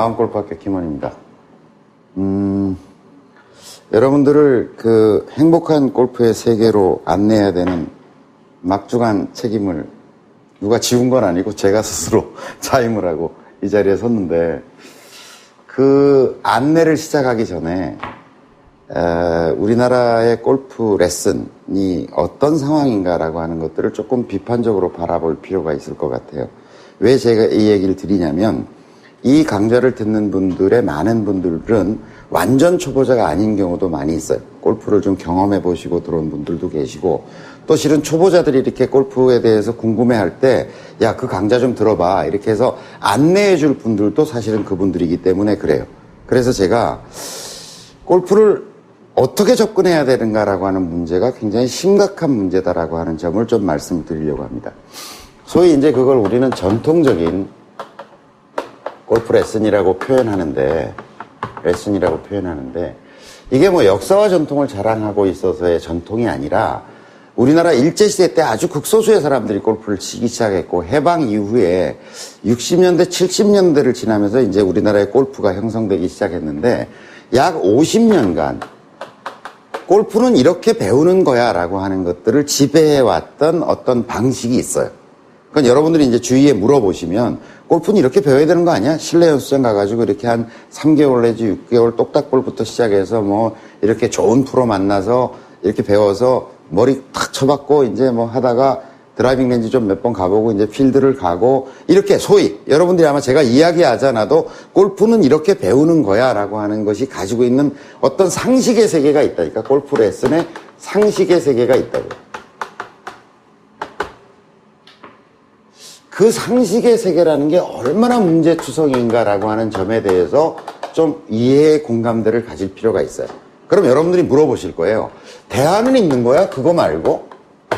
마음골프학교 김원입니다. 음, 여러분들을 그 행복한 골프의 세계로 안내해야 되는 막중한 책임을 누가 지운 건 아니고 제가 스스로 자임을 하고 이 자리에 섰는데 그 안내를 시작하기 전에 에, 우리나라의 골프 레슨이 어떤 상황인가라고 하는 것들을 조금 비판적으로 바라볼 필요가 있을 것 같아요. 왜 제가 이 얘기를 드리냐면 이 강좌를 듣는 분들의 많은 분들은 완전 초보자가 아닌 경우도 많이 있어요. 골프를 좀 경험해 보시고 들어온 분들도 계시고 또 실은 초보자들이 이렇게 골프에 대해서 궁금해 할 때 야, 그 강좌 좀 들어봐. 이렇게 해서 안내해 줄 분들도 사실은 그분들이기 때문에 그래요. 그래서 제가 골프를 어떻게 접근해야 되는가라고 하는 문제가 굉장히 심각한 문제다라고 하는 점을 좀 말씀드리려고 합니다. 소위 이제 그걸 우리는 전통적인 골프 레슨이라고 표현하는데 레슨이라고 표현하는데 이게 뭐 역사와 전통을 자랑하고 있어서의 전통이 아니라 우리나라 일제시대 때 아주 극소수의 사람들이 골프를 치기 시작했고 해방 이후에 60년대, 70년대를 지나면서 이제 우리나라의 골프가 형성되기 시작했는데 약 50년간 골프는 이렇게 배우는 거야 라고 하는 것들을 지배해왔던 어떤 방식이 있어요. 그건 여러분들이 이제 주위에 물어보시면 골프는 이렇게 배워야 되는 거 아니야? 실내 연수장 가가지고 이렇게 한 3개월 내지 6개월 똑딱볼부터 시작해서 뭐 이렇게 좋은 프로 만나서 이렇게 배워서 머리 탁 쳐박고 이제 뭐 하다가 드라이빙 렌즈 좀 몇 번 가보고 이제 필드를 가고 이렇게 소위 여러분들이 아마 제가 이야기하지 않아도 골프는 이렇게 배우는 거야 라고 하는 것이 가지고 있는 어떤 상식의 세계가 있다니까 골프 레슨에 상식의 세계가 있다고 그 상식의 세계라는 게 얼마나 문제투성인가라고 하는 점에 대해서 좀 이해의 공감대를 가질 필요가 있어요. 그럼 여러분들이 물어보실 거예요. 대안은 있는 거야? 그거 말고?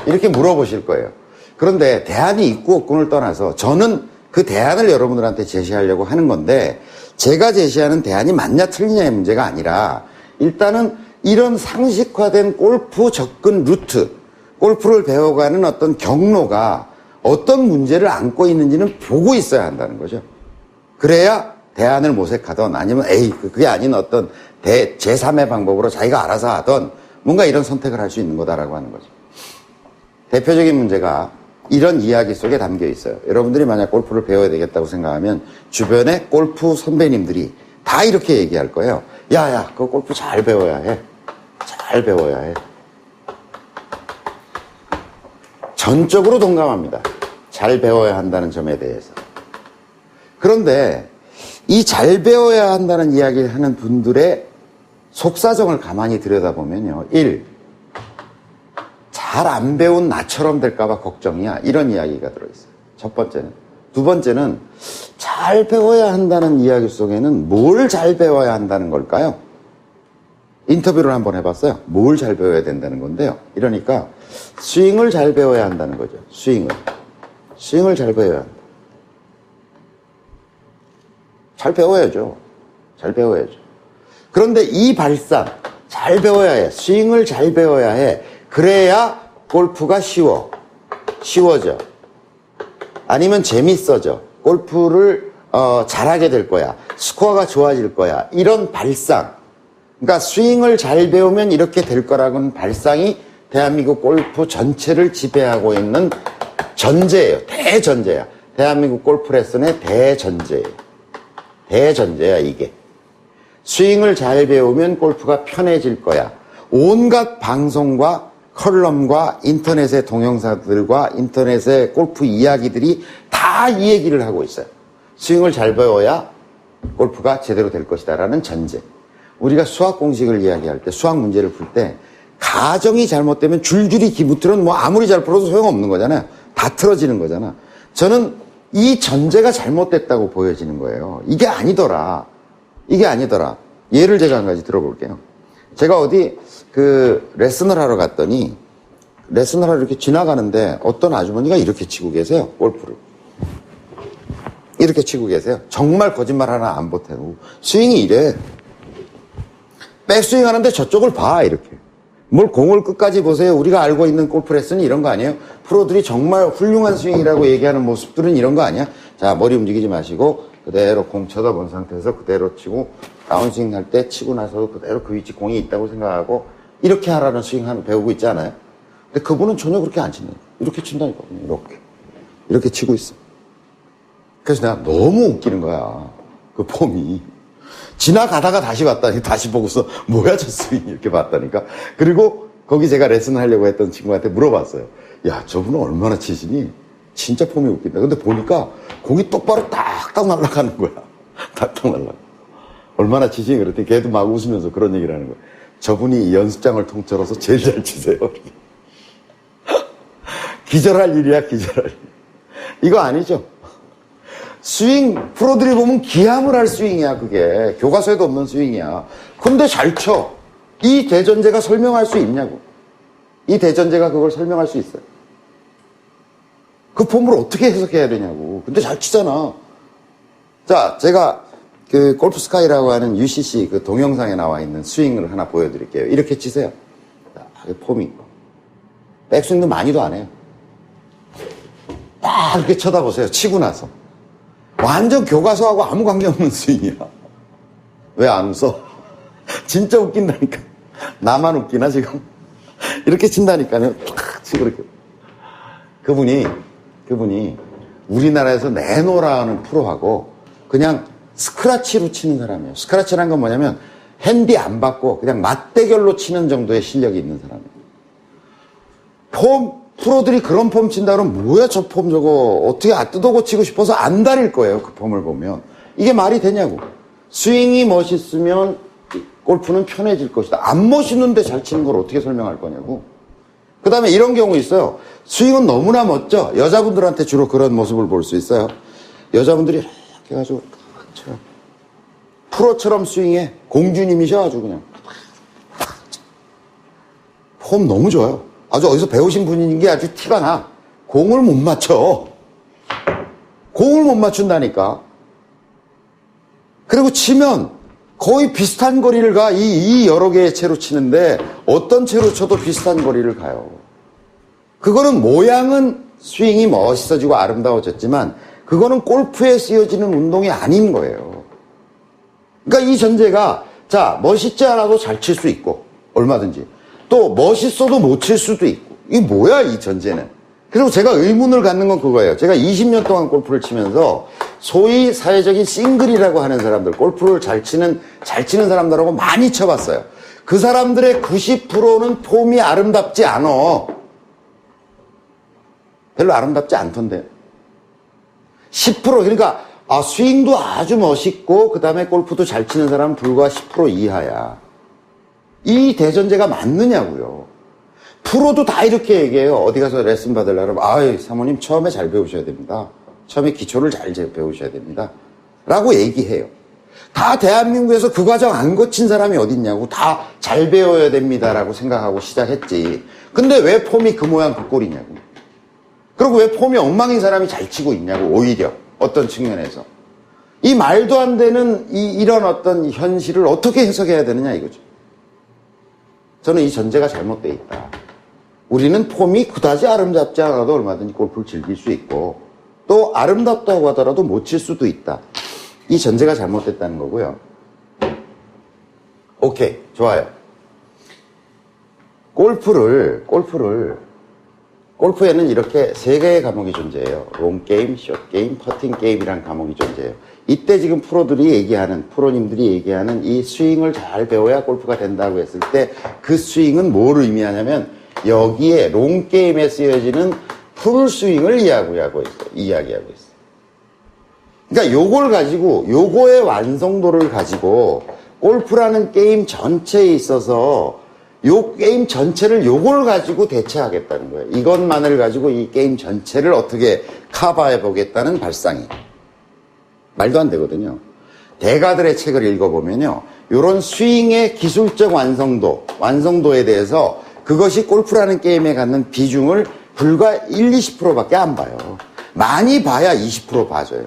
이렇게 물어보실 거예요. 그런데 대안이 있고 없고를 떠나서 저는 그 대안을 여러분들한테 제시하려고 하는 건데 제가 제시하는 대안이 맞냐 틀리냐의 문제가 아니라 일단은 이런 상식화된 골프 접근 루트, 골프를 배워가는 어떤 경로가 어떤 문제를 안고 있는지는 보고 있어야 한다는 거죠. 그래야 대안을 모색하던 아니면 에이 그게 아닌 어떤 대, 제3의 방법으로 자기가 알아서 하던 뭔가 이런 선택을 할 수 있는 거다라고 하는 거죠. 대표적인 문제가 이런 이야기 속에 담겨 있어요. 여러분들이 만약 골프를 배워야 되겠다고 생각하면 주변에 골프 선배님들이 다 이렇게 얘기할 거예요. 야야, 그 골프 잘 배워야 해. 잘 배워야 해. 전적으로 동감합니다. 잘 배워야 한다는 점에 대해서. 그런데 이 잘 배워야 한다는 이야기를 하는 분들의 속사정을 가만히 들여다보면요. 1. 잘 안 배운 나처럼 될까봐 걱정이야. 이런 이야기가 들어있어요. 첫 번째는. 두 번째는 잘 배워야 한다는 이야기 속에는 뭘 잘 배워야 한다는 걸까요? 인터뷰를 한번 해봤어요. 뭘 잘 배워야 된다는 건데요. 이러니까 스윙을 잘 배워야 한다는 거죠. 스윙을. 스윙을 잘 배워야 한다. 잘 배워야죠. 잘 배워야죠. 그런데 이 발상, 잘 배워야 해. 스윙을 잘 배워야 해. 그래야 골프가 쉬워. 쉬워져. 아니면 재밌어져. 골프를 어, 잘하게 될 거야. 스코어가 좋아질 거야. 이런 발상. 그러니까 스윙을 잘 배우면 이렇게 될 거라고는 발상이 대한민국 골프 전체를 지배하고 있는 전제예요. 대전제야. 대한민국 골프 레슨의 대전제예요. 대전제야, 이게. 스윙을 잘 배우면 골프가 편해질 거야. 온갖 방송과 컬럼과 인터넷의 동영상들과 인터넷의 골프 이야기들이 다 이 얘기를 하고 있어요. 스윙을 잘 배워야 골프가 제대로 될 것이다라는 전제. 우리가 수학 공식을 이야기할 때, 수학 문제를 풀 때, 가정이 잘못되면 줄줄이 기부틀은 뭐 아무리 잘 풀어도 소용없는 거잖아요. 다 틀어지는 거잖아. 저는 이 전제가 잘못됐다고 보여지는 거예요. 이게 아니더라. 이게 아니더라. 예를 제가 한 가지 들어볼게요. 제가 어디 그 레슨을 하러 갔더니 레슨을 하러 이렇게 지나가는데 어떤 아주머니가 이렇게 치고 계세요. 골프를. 이렇게 치고 계세요. 정말 거짓말 하나 안 보태고 스윙이 이래. 백스윙 하는데 저쪽을 봐 이렇게. 뭘 공을 끝까지 보세요. 우리가 알고 있는 골프 레슨은 이런 거 아니에요? 프로들이 정말 훌륭한 스윙이라고 얘기하는 모습들은 이런 거 아니야? 자, 머리 움직이지 마시고 그대로 공 쳐다본 상태에서 그대로 치고 다운스윙 할 때 치고 나서도 그대로 그 위치 공이 있다고 생각하고 이렇게 하라는 스윙 하는 배우고 있잖아요. 근데 그분은 전혀 그렇게 안 친다. 이렇게 친다니까. 이렇게. 이렇게 치고 있어. 그래서 내가 너무 웃기는 거야. 그 폼이. 지나가다가 다시 봤다니, 다시 보고서, 뭐야, 저 스윙, 이렇게 봤다니까. 그리고 거기 제가 레슨 하려고 했던 친구한테 물어봤어요. 야, 저분은 얼마나 치시니? 진짜 폼이 웃긴다. 근데 보니까 공이 똑바로 딱딱 날아가는 거야. 딱딱 날아가. 얼마나 치시니? 그랬더니 걔도 막 웃으면서 그런 얘기를 하는 거야. 저분이 이 연습장을 통틀어서 제일 잘 치세요. 기절할 일이야, 기절할 일. 이거 아니죠? 스윙, 프로들이 보면 기함을 할 스윙이야, 그게. 교과서에도 없는 스윙이야. 근데 잘 쳐. 이 대전제가 설명할 수 있냐고. 이 대전제가 그걸 설명할 수 있어요. 그 폼을 어떻게 해석해야 되냐고. 근데 잘 치잖아. 자, 제가 그 골프 스카이라고 하는 UCC 그 동영상에 나와 있는 스윙을 하나 보여드릴게요. 이렇게 치세요. 자, 그 폼이. 백스윙도 많이도 안 해요. 딱 이렇게 쳐다보세요. 치고 나서. 완전 교과서하고 아무 관계없는 스윙이야. 왜 안 웃어? 진짜 웃긴다니까. 나만 웃기나, 지금? 이렇게 친다니까요. 탁 치고 이렇게. 그분이, 그분이 우리나라에서 내노라는 프로하고 그냥 스크라치로 치는 사람이에요. 스크라치라는 건 뭐냐면 핸디 안 받고 그냥 맞대결로 치는 정도의 실력이 있는 사람이에요. 폼, 프로들이 그런 폼 친다 그러면 뭐야 저 폼 저거 어떻게 아 뜯어 고 치고 싶어서 안 다릴 거예요. 그 폼을 보면. 이게 말이 되냐고. 스윙이 멋있으면 골프는 편해질 것이다. 안 멋있는데 잘 치는 걸 어떻게 설명할 거냐고. 그 다음에 이런 경우 있어요. 스윙은 너무나 멋져. 여자분들한테 주로 그런 모습을 볼 수 있어요. 여자분들이 이렇게 해가지고. 프로처럼 스윙해. 공주님이셔가지고 그냥. 폼 너무 좋아요. 아주 어디서 배우신 분인 게 아주 티가 나. 공을 못 맞춰. 공을 못 맞춘다니까. 그리고 치면 거의 비슷한 거리를 가. 이, 이 여러 개의 채로 치는데 어떤 채로 쳐도 비슷한 거리를 가요. 그거는 모양은 스윙이 멋있어지고 아름다워졌지만 그거는 골프에 쓰여지는 운동이 아닌 거예요. 그러니까 이 전제가 자 멋있지 않아도 잘 칠 수 있고 얼마든지 또 멋있어도 못 칠 수도 있고. 이게 뭐야 이 전제는? 그리고 제가 의문을 갖는 건 그거예요. 제가 20년 동안 골프를 치면서 소위 사회적인 싱글이라고 하는 사람들 골프를 잘 치는 잘 치는 사람들하고 많이 쳐봤어요. 그 사람들의 90%는 폼이 아름답지 않아. 별로 아름답지 않던데. 10% 그러니까 아, 스윙도 아주 멋있고 그 다음에 골프도 잘 치는 사람은 불과 10% 이하야. 이 대전제가 맞느냐고요. 프로도 다 이렇게 얘기해요. 어디 가서 레슨 받으려면 아이 사모님 처음에 잘 배우셔야 됩니다. 처음에 기초를 잘 배우셔야 됩니다. 라고 얘기해요. 다 대한민국에서 그 과정 안 거친 사람이 어딨냐고 다 잘 배워야 됩니다라고 생각하고 시작했지. 근데 왜 폼이 그 모양 그 꼴이냐고. 그리고 왜 폼이 엉망인 사람이 잘 치고 있냐고 오히려. 어떤 측면에서. 이 말도 안 되는 이, 이런 어떤 현실을 어떻게 해석해야 되느냐 이거죠. 저는 이 전제가 잘못되어 있다. 우리는 폼이 그다지 아름답지 않아도 얼마든지 골프를 즐길 수 있고 또 아름답다고 하더라도 못 칠 수도 있다. 이 전제가 잘못됐다는 거고요. 오케이, 좋아요. 골프를, 골프를 골프에는 이렇게 세 개의 과목이 존재해요. 롱 게임, 숏 게임, 퍼팅 게임이라는 과목이 존재해요. 이때 지금 프로들이 얘기하는, 프로님들이 얘기하는 이 스윙을 잘 배워야 골프가 된다고 했을 때 그 스윙은 뭘 의미하냐면 여기에 롱 게임에 쓰여지는 풀 스윙을 이야기하고 있어. 이야기하고 있어. 그러니까 요걸 가지고 요거의 완성도를 가지고 골프라는 게임 전체에 있어서 요 게임 전체를 요걸 가지고 대체하겠다는 거예요. 이것만을 가지고 이 게임 전체를 어떻게 커버해 보겠다는 발상이. 말도 안 되거든요. 대가들의 책을 읽어보면요. 요런 스윙의 기술적 완성도, 완성도에 대해서 그것이 골프라는 게임에 갖는 비중을 불과 1, 20%밖에 안 봐요. 많이 봐야 20% 봐줘요.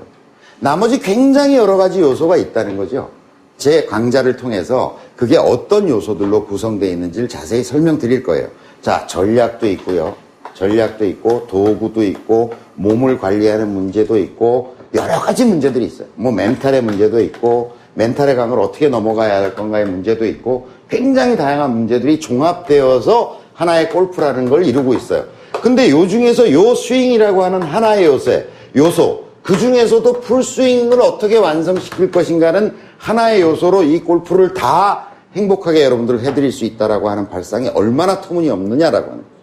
나머지 굉장히 여러 가지 요소가 있다는 거죠. 제 강좌를 통해서 그게 어떤 요소들로 구성되어 있는지를 자세히 설명드릴 거예요. 자, 전략도 있고요. 전략도 있고, 도구도 있고, 몸을 관리하는 문제도 있고, 여러 가지 문제들이 있어요. 뭐 멘탈의 문제도 있고 멘탈의 강을 어떻게 넘어가야 할 건가의 문제도 있고 굉장히 다양한 문제들이 종합되어서 하나의 골프라는 걸 이루고 있어요. 근데 요 중에서 요 스윙이라고 하는 하나의 요새, 요소, 그 중에서도 풀스윙을 어떻게 완성시킬 것인가는 하나의 요소로 이 골프를 다 행복하게 여러분들 해드릴 수 있다라고 하는 발상이 얼마나 터무니없느냐라고 하는 거죠.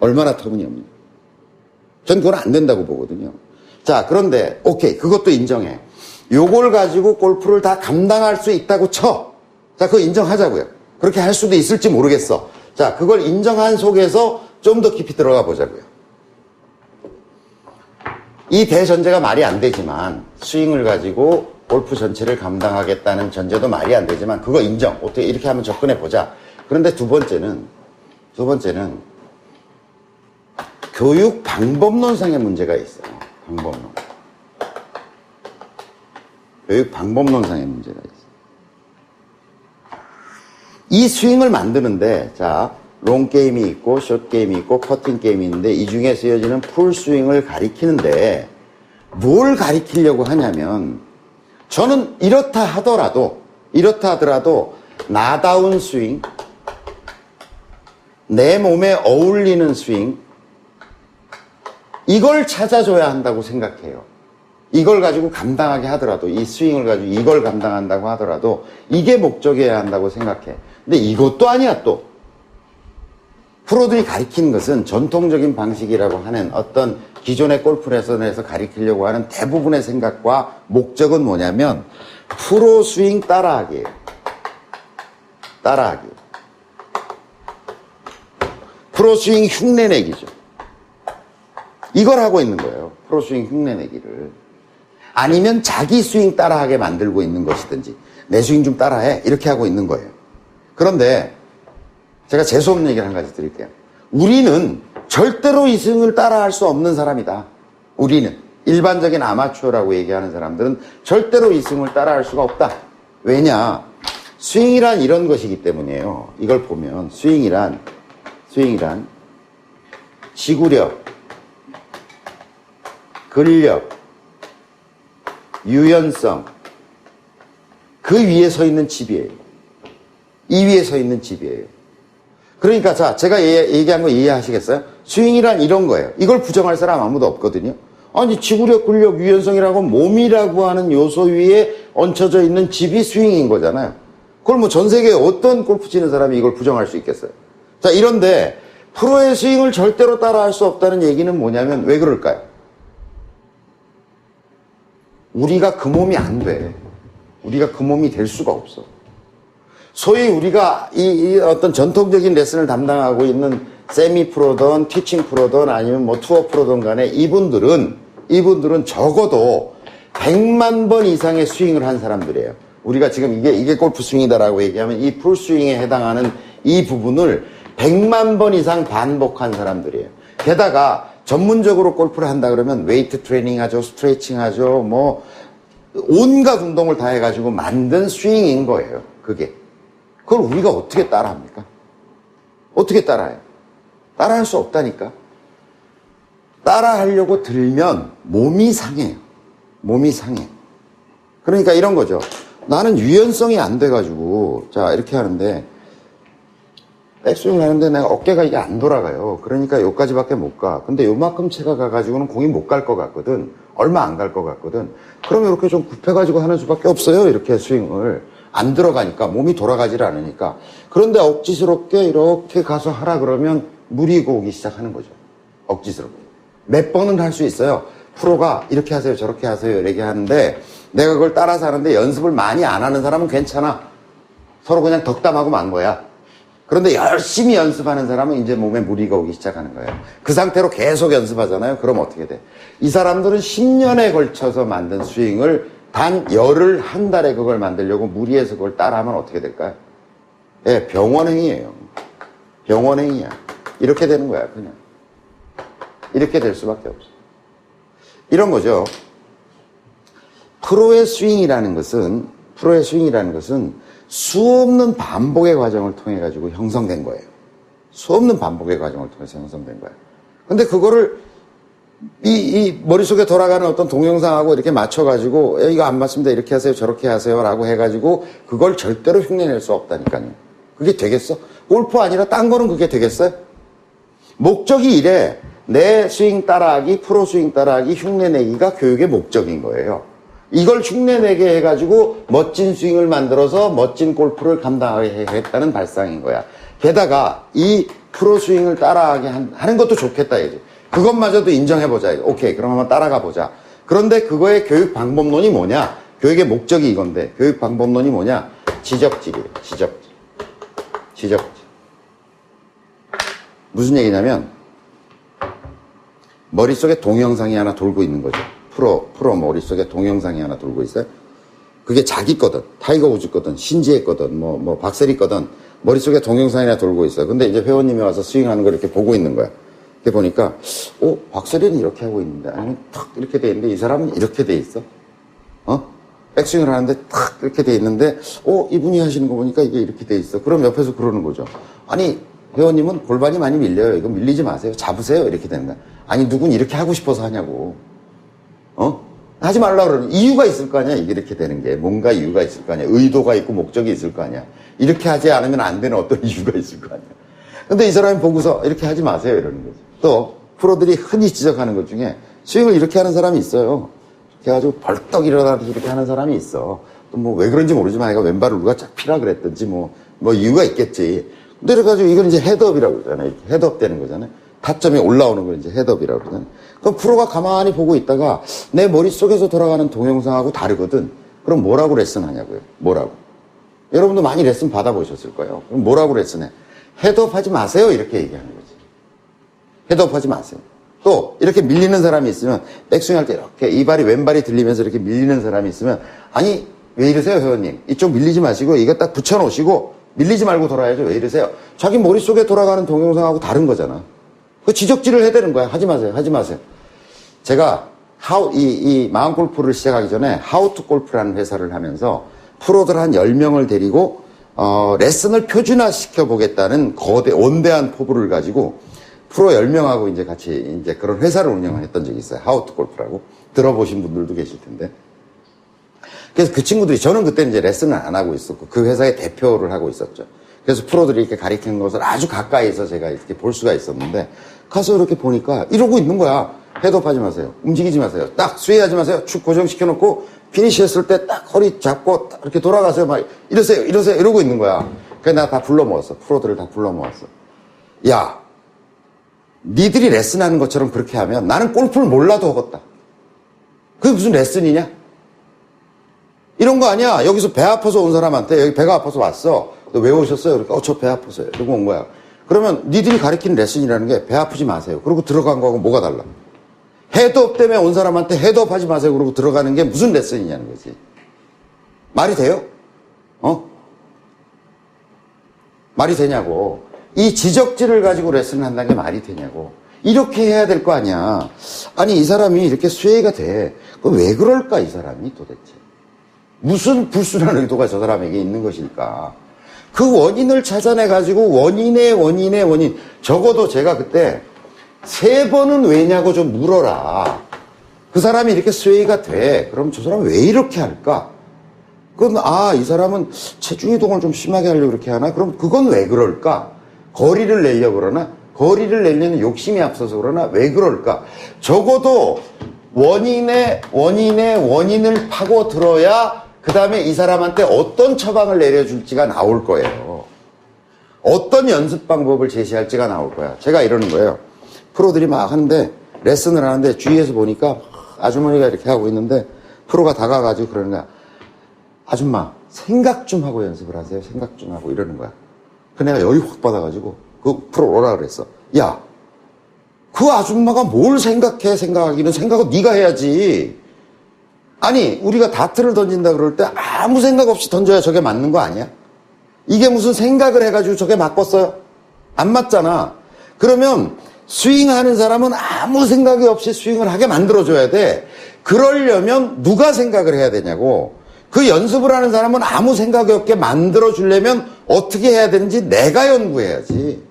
얼마나 터무니없느냐. 전 그건 안 된다고 보거든요. 자, 그런데, 오케이. 그것도 인정해. 요걸 가지고 골프를 다 감당할 수 있다고 쳐. 자, 그거 인정하자고요. 그렇게 할 수도 있을지 모르겠어. 자, 그걸 인정한 속에서 좀 더 깊이 들어가 보자고요. 이 대전제가 말이 안 되지만, 스윙을 가지고 골프 전체를 감당하겠다는 전제도 말이 안 되지만, 그거 인정. 어떻게 이렇게 하면 접근해 보자. 그런데 두 번째는, 두 번째는, 교육 방법론상의 문제가 있어요. 방법론. 교육 방법론상의 문제가 있어요. 이 스윙을 만드는데, 자, 롱 게임이 있고, 숏 게임이 있고, 퍼팅 게임이 있는데, 이 중에 쓰여지는 풀 스윙을 가리키는데, 뭘 가리키려고 하냐면, 저는 이렇다 하더라도, 이렇다 하더라도, 나다운 스윙, 내 몸에 어울리는 스윙, 이걸 찾아줘야 한다고 생각해요. 이걸 가지고 감당하게 하더라도, 이 스윙을 가지고 이걸 감당한다고 하더라도, 이게 목적이어야 한다고 생각해. 근데 이것도 아니야, 또. 프로들이 가리키는 것은 전통적인 방식이라고 하는 어떤 기존의 골프 레슨에서 가리키려고 하는 대부분의 생각과 목적은 뭐냐면, 프로 스윙 따라하기예요. 따라하기. 프로 스윙 흉내내기죠. 이걸 하고 있는 거예요. 프로 스윙 흉내내기를. 아니면 자기 스윙 따라하게 만들고 있는 것이든지 내 스윙 좀 따라해 이렇게 하고 있는 거예요. 그런데 제가 재수없는 얘기를 한 가지 드릴게요. 우리는 절대로 이 스윙을 따라할 수 없는 사람이다. 우리는 일반적인 아마추어라고 얘기하는 사람들은 절대로 이 스윙을 따라할 수가 없다. 왜냐? 스윙이란 이런 것이기 때문이에요. 이걸 보면 스윙이란 스윙이란 지구력, 근력, 유연성, 그 위에 서 있는 집이에요. 이 위에 서 있는 집이에요. 그러니까 자, 제가 얘기한 거 이해하시겠어요? 스윙이란 이런 거예요. 이걸 부정할 사람 아무도 없거든요. 아니, 지구력, 근력, 유연성이라고 몸이라고 하는 요소 위에 얹혀져 있는 집이 스윙인 거잖아요. 그걸 뭐 전 세계에 어떤 골프 치는 사람이 이걸 부정할 수 있겠어요? 자, 이런데 프로의 스윙을 절대로 따라할 수 없다는 얘기는 뭐냐면 왜 그럴까요? 우리가 그 몸이 안 돼. 우리가 그 몸이 될 수가 없어. 소위 우리가 이, 이 어떤 전통적인 레슨을 담당하고 있는 세미 프로든 티칭 프로든 아니면 뭐 투어 프로든 간에 이분들은 이분들은 적어도 100만 번 이상의 스윙을 한 사람들이에요. 우리가 지금 이게 이게 골프 스윙이다라고 얘기하면 이 풀 스윙에 해당하는 이 부분을 100만 번 이상 반복한 사람들이에요. 게다가 전문적으로 골프를 한다 그러면 웨이트 트레이닝 하죠, 스트레칭 하죠, 뭐 온갖 운동을 다 해가지고 만든 스윙인 거예요. 그게. 그걸 우리가 어떻게 따라합니까? 어떻게 따라해요? 따라할 수 없다니까. 따라하려고 들면 몸이 상해요. 몸이 상해. 그러니까 이런 거죠. 나는 유연성이 안 돼가지고, 자, 이렇게 하는데, 백스윙을 하는데 내가 어깨가 이게 안 돌아가요. 그러니까 여기까지밖에 못 가. 근데 요만큼 채가 가가지고는 공이 못 갈 것 같거든. 얼마 안 갈 것 같거든. 그러면 이렇게 좀 굽혀가지고 하는 수밖에 없어요. 이렇게 스윙을. 안 들어가니까, 몸이 돌아가질 않으니까. 그런데 억지스럽게 이렇게 가서 하라 그러면 무리고 오기 시작하는 거죠. 억지스럽게. 몇 번은 할 수 있어요. 프로가 이렇게 하세요, 저렇게 하세요, 이렇게 하는데 내가 그걸 따라서 하는데 연습을 많이 안 하는 사람은 괜찮아. 서로 그냥 덕담하고 만 거야. 그런데 열심히 연습하는 사람은 이제 몸에 무리가 오기 시작하는 거예요. 그 상태로 계속 연습하잖아요. 그럼 어떻게 돼? 이 사람들은 10년에 걸쳐서 만든 스윙을 단 열흘, 한 달에 그걸 만들려고 무리해서 그걸 따라하면 어떻게 될까요? 예, 병원행위예요. 병원행위야. 이렇게 되는 거야, 그냥. 이렇게 될 수밖에 없어. 이런 거죠. 프로의 스윙이라는 것은, 프로의 스윙이라는 것은 수없는 반복의 과정을 통해 가지고 형성된 거예요. 수없는 반복의 과정을 통해서 형성된 거예요. 근데 그거를 이, 이 머릿속에 돌아가는 어떤 동영상하고 이렇게 맞춰가지고, 야, 이거 안 맞습니다. 이렇게 하세요. 저렇게 하세요. 라고 해가지고, 그걸 절대로 흉내낼 수 없다니까요. 그게 되겠어? 골프 아니라 딴 거는 그게 되겠어요? 목적이 이래. 내 스윙 따라하기, 프로 스윙 따라하기, 흉내내기가 교육의 목적인 거예요. 이걸 흉내내게 해가지고 멋진 스윙을 만들어서 멋진 골프를 감당하게 했다는 발상인 거야. 게다가 이 프로 스윙을 따라하게 한- 하는 것도 좋겠다 이제. 그것마저도 인정해보자. 오케이, 그럼 한번 따라가 보자. 그런데 그거의 교육 방법론이 뭐냐? 교육의 목적이 이건데, 교육 방법론이 뭐냐? 지적질이에요. 지적질. 지적질. 무슨 얘기냐면, 머릿속에 동영상이 하나 돌고 있는 거죠. 프로, 프로 머릿속에 동영상이 하나 돌고 있어요. 그게 자기 거든, 타이거 우즈 거든, 신지의 거든, 뭐, 뭐, 박세리 거든, 머릿속에 동영상이 하나 돌고 있어요. 근데 이제 회원님이 와서 스윙하는 걸 이렇게 보고 있는 거야. 이렇게 보니까, 어, 박세리는 이렇게 하고 있는데, 아니면 탁 이렇게 돼 있는데, 이 사람은 이렇게 돼 있어. 어? 백스윙을 하는데 탁 이렇게 돼 있는데, 어, 이분이 하시는 거 보니까 이게 이렇게 돼 있어. 그럼 옆에서 그러는 거죠. 아니, 회원님은 골반이 많이 밀려요. 이거 밀리지 마세요. 잡으세요. 이렇게 되는 거야. 아니, 누군 이렇게 하고 싶어서 하냐고. 어? 하지 말라 그러는 이유가 있을 거 아니야. 이게 이렇게 되는 게. 뭔가 이유가 있을 거 아니야. 의도가 있고 목적이 있을 거 아니야. 이렇게 하지 않으면 안 되는 어떤 이유가 있을 거 아니야. 근데 이 사람이 보고서 이렇게 하지 마세요. 이러는 거지. 또, 프로들이 흔히 지적하는 것 중에 스윙을 이렇게 하는 사람이 있어요. 이렇게 해가지고 벌떡 일어나서 이렇게 하는 사람이 있어. 또 뭐 왜 그런지 모르지만 얘가 왼발을 누가 쫙 피라 그랬든지 뭐, 뭐 이유가 있겠지. 근데 그래가지고 이건 이제 헤드업이라고 그러잖아요. 헤드업 되는 거잖아요. 타점이 올라오는 걸 이제 헤드업이라고 그러잖아요. 그럼 프로가 가만히 보고 있다가 내 머릿속에서 돌아가는 동영상하고 다르거든. 그럼 뭐라고 레슨 하냐고요. 뭐라고. 여러분도 많이 레슨 받아보셨을 거예요. 그럼 뭐라고 레슨해? 헤드업 하지 마세요. 이렇게 얘기하는 거지. 헤드업 하지 마세요. 또 이렇게 밀리는 사람이 있으면 백스윙 할 때 이렇게 이 발이 왼발이 들리면서 이렇게 밀리는 사람이 있으면 아니 왜 이러세요 회원님? 이쪽 밀리지 마시고 이거 딱 붙여놓으시고 밀리지 말고 돌아야죠. 왜 이러세요? 자기 머릿속에 돌아가는 동영상하고 다른 거잖아. 그 지적질을 해야 되는 거야. 하지 마세요. 하지 마세요. 제가 하우, 이, 이 마음 골프를 시작하기 전에 하우투 골프라는 회사를 하면서 프로들 한 10명을 데리고 어, 레슨을 표준화 시켜 보겠다는 거대 원대한 포부를 가지고 프로 10명하고 이제 같이 이제 그런 회사를 운영했던 적이 있어요. 하우투 골프라고. 들어보신 분들도 계실 텐데. 그래서 그 친구들이 저는 그때 이제 레슨을 안 하고 있었고 그 회사의 대표를 하고 있었죠. 그래서 프로들이 이렇게 가리키는 것을 아주 가까이서 제가 이렇게 볼 수가 있었는데 가서 이렇게 보니까 이러고 있는 거야. 헤드업 하지 마세요. 움직이지 마세요. 딱 스웨이하지 마세요. 축 고정시켜 놓고 피니시 했을 때 딱 허리 잡고 딱 이렇게 돌아가세요. 막 이러세요. 이러세요. 이러고 있는 거야. 그래서 내가 다 불러 모았어. 프로들을 다 불러 모았어. 야, 니들이 레슨하는 것처럼 그렇게 하면 나는 골프를 몰라도 하겠다. 그게 무슨 레슨이냐? 이런 거 아니야. 여기서 배 아파서 온 사람한테 여기 배가 아파서 왔어. 너 왜 오셨어요? 그러니까 어, 저 배 아파서요. 이러고 온 거야. 그러면 니들이 가르치는 레슨이라는 게 배 아프지 마세요. 그러고 들어간 거하고 뭐가 달라? 헤드업 때문에 온 사람한테 헤드업 하지 마세요. 그러고 들어가는 게 무슨 레슨이냐는 거지. 말이 돼요? 어? 말이 되냐고. 이 지적질을 가지고 레슨을 한다는 게 말이 되냐고. 이렇게 해야 될 거 아니야. 아니, 이 사람이 이렇게 수혜가 돼. 그럼 왜 그럴까, 이 사람이 도대체. 무슨 불순한 의도가 저 사람에게 있는 것일까. 그 원인을 찾아내가지고 원인의 원인의 원인. 적어도 제가 그때 세 번은 왜냐고 좀 물어라. 그 사람이 이렇게 수혜가 돼. 그럼 저 사람은 왜 이렇게 할까? 그건, 아, 이 사람은 체중 이동을 좀 심하게 하려고 그렇게 하나? 그럼 그건 왜 그럴까? 거리를 내려고 그러나? 거리를 내려는 욕심이 앞서서 그러나? 왜 그럴까? 적어도 원인의, 원인의 원인을 파고 들어야 그 다음에 이 사람한테 어떤 처방을 내려줄지가 나올 거예요. 어떤 연습 방법을 제시할지가 나올 거야. 제가 이러는 거예요. 프로들이 막 하는데, 레슨을 하는데 주위에서 보니까 아주머니가 이렇게 하고 있는데, 프로가 다가가지고 그러는 거야. 아줌마, 생각 좀 하고 연습을 하세요. 생각 좀 하고 이러는 거야. 그 내가 열이 확 받아가지고 그 프로 오라 그랬어. 야, 그 아줌마가 뭘 생각해 생각하기는 생각은 네가 해야지. 아니 우리가 다트를 던진다 그럴 때 아무 생각 없이 던져야 저게 맞는 거 아니야? 이게 무슨 생각을 해가지고 저게 맞겠어요? 안 맞잖아. 그러면 스윙하는 사람은 아무 생각이 없이 스윙을 하게 만들어줘야 돼. 그러려면 누가 생각을 해야 되냐고. 그 연습을 하는 사람은 아무 생각이 없게 만들어주려면 어떻게 해야 되는지 내가 연구해야지.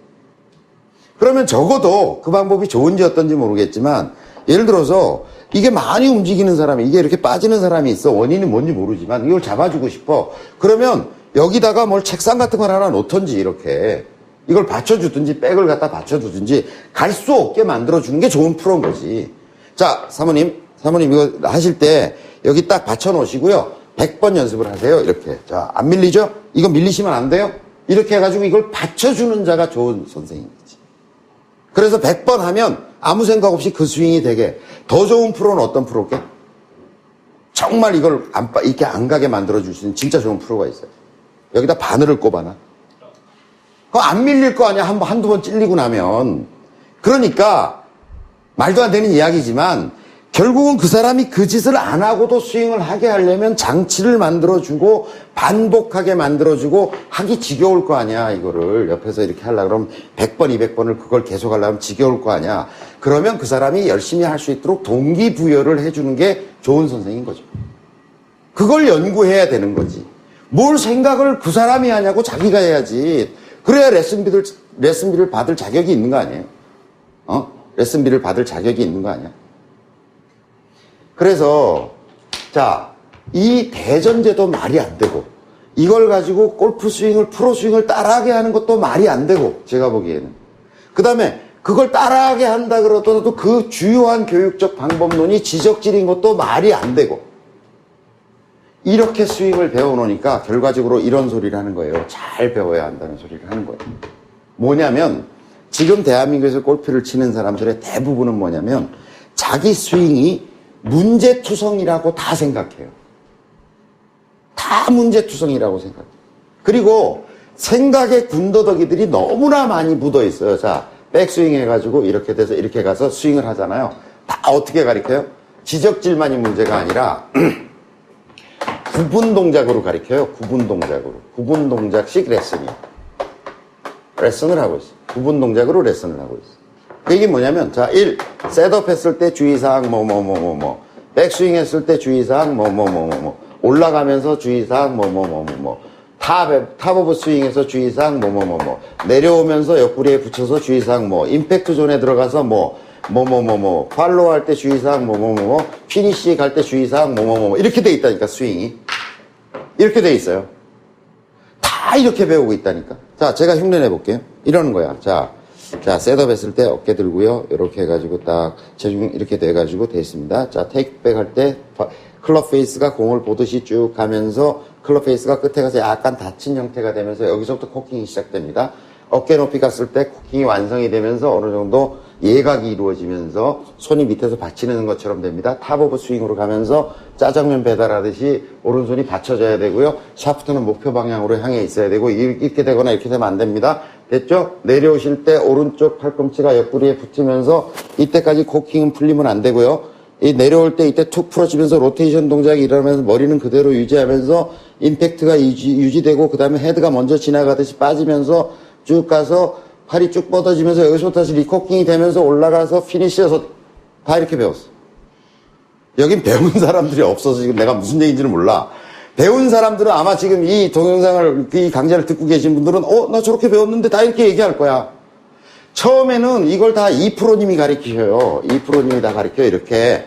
그러면 적어도 그 방법이 좋은지 어떤지 모르겠지만 예를 들어서 이게 많이 움직이는 사람이 이게 이렇게 빠지는 사람이 있어. 원인이 뭔지 모르지만 이걸 잡아주고 싶어. 그러면 여기다가 뭘 책상 같은 걸 하나 놓던지 이렇게 이걸 받쳐주든지 백을 갖다 받쳐두든지 갈 수 없게 만들어주는 게 좋은 프로인 거지. 자 사모님. 사모님 이거 하실 때 여기 딱 받쳐놓으시고요 100번 연습을 하세요 이렇게 자 안 밀리죠? 이거 밀리시면 안 돼요? 이렇게 해가지고 이걸 받쳐주는 자가 좋은 선생님 거지 그래서 100번 하면 아무 생각 없이 그 스윙이 되게 더 좋은 프로는 어떤 프로게? 정말 이걸 안, 빠- 이렇게 안 가게 만들어줄 수 있는 진짜 좋은 프로가 있어요. 여기다 바늘을 꼽아놔. 그거 안 밀릴 거 아니야. 한 번, 한두 번 찔리고 나면. 그러니까 말도 안 되는 이야기지만 결국은 그 사람이 그 짓을 안 하고도 스윙을 하게 하려면 장치를 만들어주고 반복하게 만들어주고 하기 지겨울 거 아니야 이거를. 옆에서 이렇게 하려고 그러면 100번 200번을 그걸 계속 하려면 지겨울 거 아니야. 그러면 그 사람이 열심히 할 수 있도록 동기부여를 해주는 게 좋은 선생인 거죠. 그걸 연구해야 되는 거지. 뭘 생각을 그 사람이 하냐고 자기가 해야지. 그래야 레슨비를 레슨비를 받을 자격이 있는 거 아니에요? 어? 레슨비를 받을 자격이 있는 거 아니야 그래서 자, 이 대전제도 말이 안 되고 이걸 가지고 골프 스윙을 프로 스윙을 따라하게 하는 것도 말이 안 되고 제가 보기에는 그 다음에 그걸 따라하게 한다 그러더라도 그 주요한 교육적 방법론이 지적질인 것도 말이 안 되고 이렇게 스윙을 배워놓으니까 결과적으로 이런 소리를 하는 거예요. 잘 배워야 한다는 소리를 하는 거예요. 뭐냐면 지금 대한민국에서 골프를 치는 사람들의 대부분은 뭐냐면 자기 스윙이 문제투성이라고 다 생각해요. 다 문제투성이라고 생각해요. 그리고 생각의 군더더기들이 너무나 많이 묻어 있어요. 자, 백스윙 해가지고 이렇게 돼서 이렇게 가서 스윙을 하잖아요. 다 어떻게 가리켜요? 지적질만이 문제가 아니라 구분 동작으로 가리켜요. 구분 동작으로. 구분 동작식 레슨이에요. 레슨을 하고 있어요. 구분 동작으로 레슨을 하고 있어요. 그 얘기 뭐냐면, 자, 1. 셋업 했을 때 주의사항, 뭐, 뭐, 뭐, 뭐, 뭐. 백스윙 했을 때 주의사항, 뭐, 뭐, 뭐, 뭐, 뭐. 올라가면서 주의사항, 뭐, 뭐, 뭐, 뭐, 뭐. 탑, 탑 오브 스윙에서 주의사항, 뭐, 뭐, 뭐, 뭐. 내려오면서 옆구리에 붙여서 주의사항, 뭐. 임팩트 존에 들어가서 뭐, 뭐, 뭐, 뭐, 뭐. 팔로우 할 때 주의사항, 뭐, 뭐, 뭐, 뭐. 피니시 갈 때 주의사항, 뭐, 뭐, 뭐, 뭐. 이렇게 돼 있다니까, 스윙이. 이렇게 돼 있어요. 다 이렇게 배우고 있다니까. 자, 제가 흉내 내 볼게요. 이러는 거야. 자, 자, 셋업 했을 때 어깨 들고요. 이렇게 해가지고 딱 체중 이렇게 돼가지고 돼 있습니다. 자, 테이크백 할 때 클럽 페이스가 공을 보듯이 쭉 가면서 클럽 페이스가 끝에 가서 약간 닫힌 형태가 되면서 여기서부터 코킹이 시작됩니다. 어깨 높이 갔을 때 코킹이 완성이 되면서 어느 정도 예각이 이루어지면서 손이 밑에서 받치는 것처럼 됩니다. 탑 오브 스윙으로 가면서 짜장면 배달하듯이 오른손이 받쳐져야 되고요. 샤프트는 목표 방향으로 향해 있어야 되고 이렇게 되거나 이렇게 되면 안 됩니다. 됐죠? 내려오실 때 오른쪽 팔꿈치가 옆구리에 붙으면서 이때까지 코킹은 풀리면 안 되고요. 이 내려올 때 이때 툭 풀어지면서 로테이션 동작이 일어나면서 머리는 그대로 유지하면서 임팩트가 유지, 되고그 다음에 헤드가 먼저 지나가듯이 빠지면서 쭉 가서 팔이 쭉 뻗어지면서 여기서 다시 리코킹이 되면서 올라가서 피니시에서 다 이렇게 배웠어. 여긴 배운 사람들이 없어서 지금 내가 무슨 얘기인지는 몰라. 배운 사람들은 아마 지금 이 동영상을, 이 강좌를 듣고 계신 분들은, 어, 나 저렇게 배웠는데 다 이렇게 얘기할 거야. 처음에는 이걸 다 이 프로님이 가르치셔요. 이 프로님이 다 가르쳐요, 이렇게.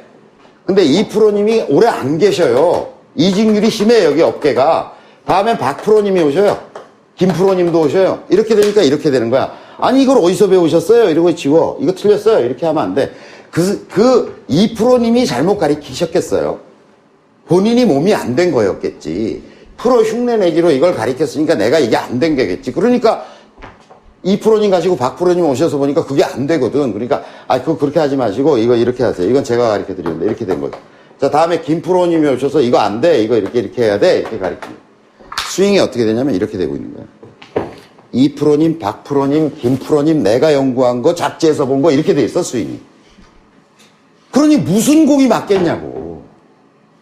근데 이 프로님이 오래 안 계셔요. 이직률이 심해, 여기 업계가. 다음엔 박 프로님이 오셔요. 김 프로님도 오셔요. 이렇게 되니까 이렇게 되는 거야. 아니, 이걸 어디서 배우셨어요? 이러고 지워. 이거 틀렸어요. 이렇게 하면 안 돼. 그, 그, 이프로님이 잘못 가르치셨겠어요. 본인이 몸이 안 된 거였겠지. 프로 흉내 내기로 이걸 가르쳤으니까 내가 이게 안된 거겠지. 그러니까 이 프로님 가지고 박 프로님 오셔서 보니까 그게 안 되거든. 그러니까 아 그거 그렇게 하지 마시고 이거 이렇게 하세요. 이건 제가 가르쳐 드리는데 이렇게 된 거죠. 자 다음에 김 프로님이 오셔서 이거 안 돼. 이거 이렇게 이렇게 해야 돼. 이렇게 가르쳐. 스윙이 어떻게 되냐면 이렇게 되고 있는 거야. 이 프로님, 박 프로님, 김 프로님, 내가 연구한 거, 잡지에서 본 거 이렇게 돼 있어 스윙이. 그러니 무슨 공이 맞겠냐고.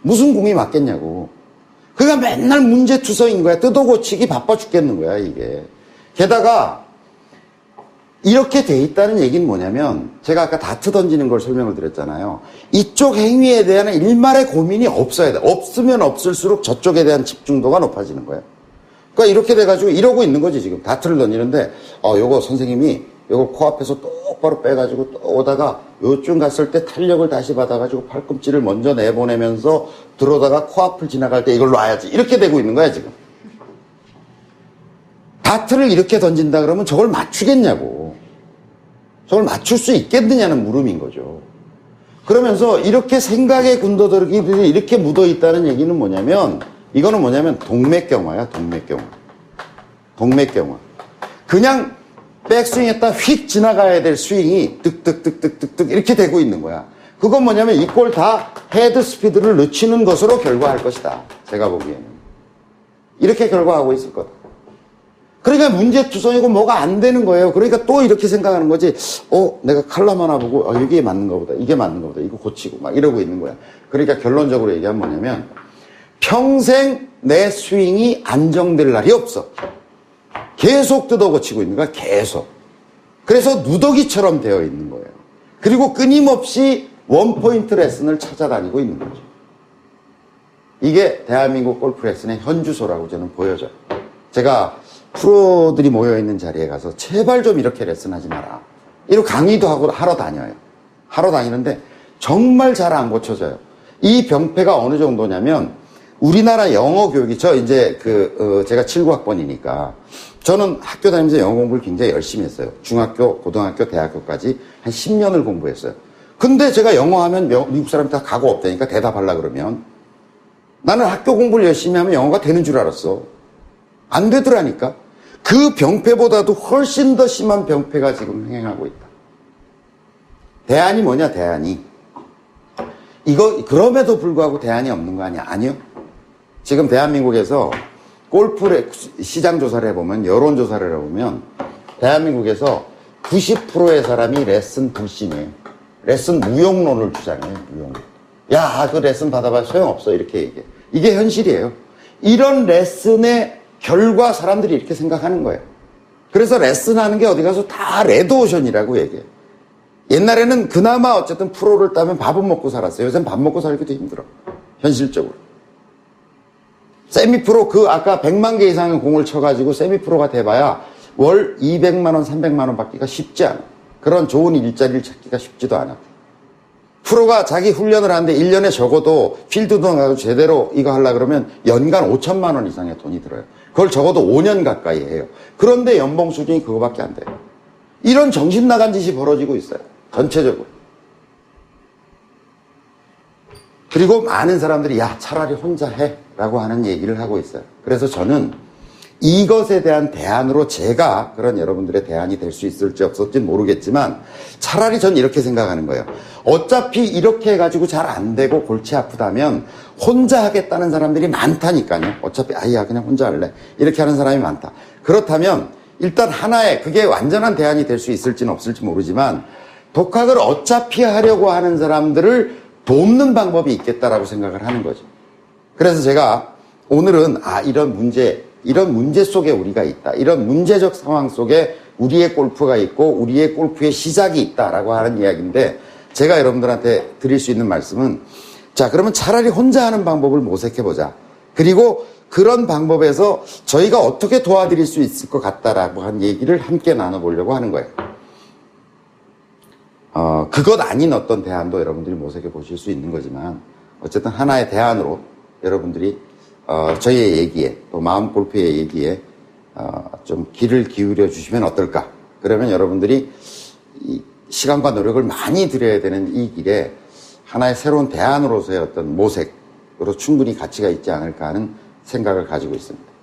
무슨 공이 맞겠냐고. 그가 맨날 문제투성인 거야. 뜯어고치기 바빠 죽겠는 거야, 이게. 게다가, 이렇게 돼 있다는 얘기는 뭐냐면, 제가 아까 다트 던지는 걸 설명을 드렸잖아요. 이쪽 행위에 대한 일말의 고민이 없어야 돼. 없으면 없을수록 저쪽에 대한 집중도가 높아지는 거야. 그러니까 이렇게 돼가지고 이러고 있는 거지, 지금. 다트를 던지는데, 어, 요거 선생님이 이걸 코앞에서 똑바로 빼가지고 또 오다가 요쯤 갔을 때 탄력을 다시 받아가지고 팔꿈치를 먼저 내보내면서 들어오다가 코앞을 지나갈 때 이걸 놔야지. 이렇게 되고 있는 거야, 지금. 다트를 이렇게 던진다 그러면 저걸 맞추겠냐고. 저걸 맞출 수 있겠느냐는 물음인 거죠. 그러면서 이렇게 생각의 군더더기들이 이렇게 묻어 있다는 얘기는 뭐냐면 이거는 뭐냐면 동맥경화야, 동맥경화. 동맥경화. 그냥 백스윙했다 휙 지나가야 될 스윙이 득득득득득득 이렇게 되고 있는 거야. 그건 뭐냐면 이꼴다 헤드 스피드를 늦추는 것으로 결과할 것이다. 제가 보기에는. 이렇게 결과하고 있을 거다. 그러니까 문제투성이고 뭐가 안 되는 거예요. 그러니까 또 이렇게 생각하는 거지. 어, 내가 칼럼 하나 보고, 어, 이게 맞는가 보다. 이게 맞는가 보다. 이거 고치고 막 이러고 있는 거야. 그러니까 결론적으로 얘기하면 뭐냐면, 평생 내 스윙이 안정될 날이 없어. 계속 뜯어 고치고 있는 거야. 계속. 그래서 누더기처럼 되어 있는 거예요. 그리고 끊임없이 원포인트 레슨을 찾아다니고 있는 거죠. 이게 대한민국 골프 레슨의 현주소라고 저는 보여져요. 제가 프로들이 모여있는 자리에 가서 제발 좀 이렇게 레슨하지 마라. 이런 강의도 하고 하러 다녀요. 하러 다니는데 정말 잘 안 고쳐져요. 이 병폐가 어느 정도냐면 우리나라 영어 교육이 저 이제 그 어, 제가 79학번이니까 저는 학교 다니면서 영어 공부를 굉장히 열심히 했어요. 중학교, 고등학교, 대학교까지 한 10년을 공부했어요. 근데 제가 영어 하면 명- 미국 사람이 다 각오 없다니까 대답하려 그러면 나는 학교 공부를 열심히 하면 영어가 되는 줄 알았어. 안 되더라니까. 그 병폐보다도 훨씬 더 심한 병폐가 지금 행행하고 있다. 대안이 뭐냐, 대안이. 이거, 그럼에도 불구하고 대안이 없는 거 아니야? 아니요. 지금 대한민국에서 골프 레- 시장 조사를 해보면, 여론 조사를 해보면, 대한민국에서 90%의 사람이 레슨 불신이에요. 레슨 무용론을 주장해요, 무용론. 야, 그 레슨 받아봐 소용없어. 이렇게 얘기해. 이게 현실이에요. 이런 레슨의 결과 사람들이 이렇게 생각하는 거예요. 그래서 레슨하는 게 어디 가서 다 레드오션이라고 얘기해요. 옛날에는 그나마 어쨌든 프로를 따면 밥은 먹고 살았어요. 요새는 밥 먹고 살기도 힘들어. 현실적으로. 세미프로 그 아까 100만 개 이상의 공을 쳐가지고 세미프로가 돼봐야 월 200만 원, 300만 원 받기가 쉽지 않아. 그런 좋은 일자리를 찾기가 쉽지도 않아. 프로가 자기 훈련을 하는데 1년에 적어도 필드도 가고 제대로 이거 하려 그러면 연간 5천만 원 이상의 돈이 들어요. 그걸 적어도 5년 가까이 해요. 그런데 연봉 수준이 그거밖에 안 돼요. 이런 정신 나간 짓이 벌어지고 있어요. 전체적으로. 그리고 많은 사람들이 야 차라리 혼자 해 라고 하는 얘기를 하고 있어요. 그래서 저는 이것에 대한 대안으로 제가 그런 여러분들의 대안이 될 수 있을지 없을지는 모르겠지만 차라리 전 이렇게 생각하는 거예요. 어차피 이렇게 해가지고 잘 안 되고 골치 아프다면 혼자 하겠다는 사람들이 많다니까요. 어차피 아이야 그냥 혼자 할래 이렇게 하는 사람이 많다. 그렇다면 일단 하나의 그게 완전한 대안이 될 수 있을지는 없을지 모르지만 독학을 어차피 하려고 하는 사람들을 돕는 방법이 있겠다라고 생각을 하는 거죠. 그래서 제가 오늘은 아 이런 문제 이런 문제 속에 우리가 있다 이런 문제적 상황 속에 우리의 골프가 있고 우리의 골프의 시작이 있다라고 하는 이야기인데 제가 여러분들한테 드릴 수 있는 말씀은 자 그러면 차라리 혼자 하는 방법을 모색해 보자 그리고 그런 방법에서 저희가 어떻게 도와드릴 수 있을 것 같다라고 한 얘기를 함께 나눠보려고 하는 거예요. 어, 그것 아닌 어떤 대안도 여러분들이 모색해 보실 수 있는 거지만 어쨌든 하나의 대안으로 여러분들이 어, 저희의 얘기에 또 마음 골프의 얘기에 어, 좀 귀를 기울여 주시면 어떨까? 그러면 여러분들이 이 시간과 노력을 많이 들여야 되는 이 길에 하나의 새로운 대안으로서의 어떤 모색으로 충분히 가치가 있지 않을까 하는 생각을 가지고 있습니다.